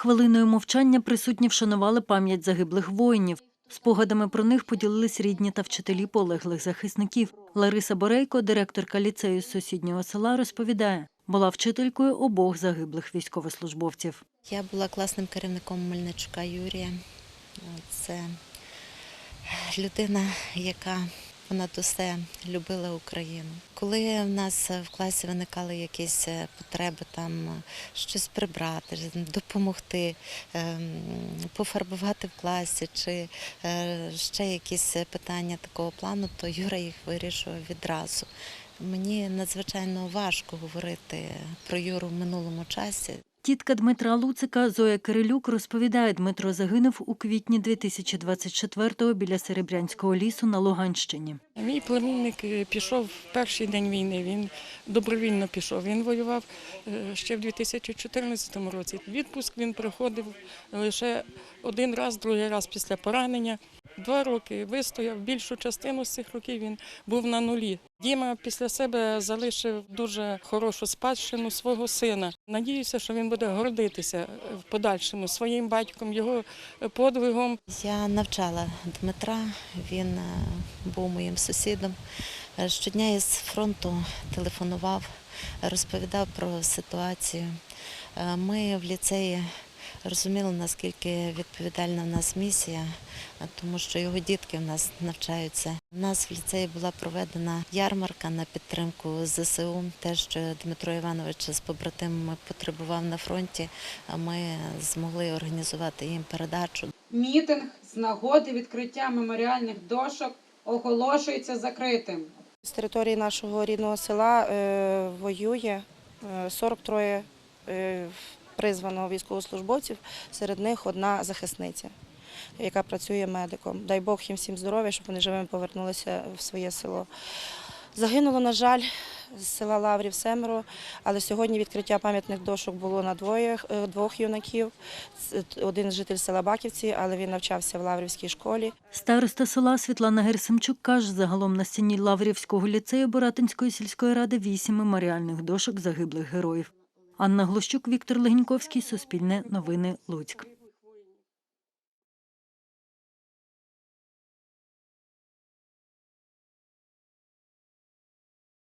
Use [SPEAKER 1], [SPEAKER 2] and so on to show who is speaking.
[SPEAKER 1] Хвилиною мовчання присутні вшанували пам'ять загиблих воїнів. Спогадами про них поділились рідні та вчителі полеглих захисників. Лариса Борейко, директорка ліцею з сусіднього села, розповідає, була вчителькою обох загиблих військовослужбовців.
[SPEAKER 2] Я була класним керівником Мельничука Юрія. Це людина, яка понад усе любила Україну. Коли в нас в класі виникали якісь е, потреби, там е, щось прибрати, допомогти, ем, пофарбувати в класі чи е, ще якісь питання такого плану, то Юра їх вирішував відразу. Мені надзвичайно важко говорити про Юру в минулому часі.
[SPEAKER 1] Тітка Дмитра Луцика Зоя Кирилюк розповідає, Дмитро загинув у квітні 2024-го біля Серебрянського лісу на Луганщині.
[SPEAKER 3] Мій племінник е, пішов в перший день війни. Він добровільно пішов. Він воював е, ще в 2014 році. Відпуск він проходив лише один раз, другий раз після поранення. Два роки вистояв. Більшу частину з цих років він був на нулі. Діма після себе залишив дуже хорошу спадщину свого сина. Надіюся, що він буде гордитися в подальшому своїм батьком, його подвигом.
[SPEAKER 2] Я навчала Дмитра, він е, був моїм сусідом. Е, Щодня із фронту телефонував, розповідав про ситуацію. Е, Ми в ліцеї розуміли, наскільки відповідальна в нас місія, тому що його дітки в нас навчаються. У нас в ліцеї була проведена ярмарка на підтримку ЗСУ. Те, що Дмитро Іванович з побратимами потребував на фронті, а ми змогли організувати їм передачу.
[SPEAKER 4] Мітинг з нагоди відкриття меморіальних дошок оголошується закритим.
[SPEAKER 5] З території нашого рідного села е, воює е, 43 е, призвано військовослужбовців, серед них одна захисниця, яка працює медиком. Дай Бог їм всім здоров'я, щоб вони живими повернулися в своє село. Загинуло, на жаль, з села Лаврів семеро, але сьогодні відкриття пам'ятних дошок було на двоє, е, двох юнаків. Один житель села Баківці, але він навчався в Лаврівській школі.
[SPEAKER 1] Староста села Світлана Герсимчук каже, загалом на стіні Лаврівського ліцею Боратинської сільської ради вісім меморіальних дошок загиблих героїв. Анна Глущук, Віктор Легіньковський, Суспільне новини, Луцьк.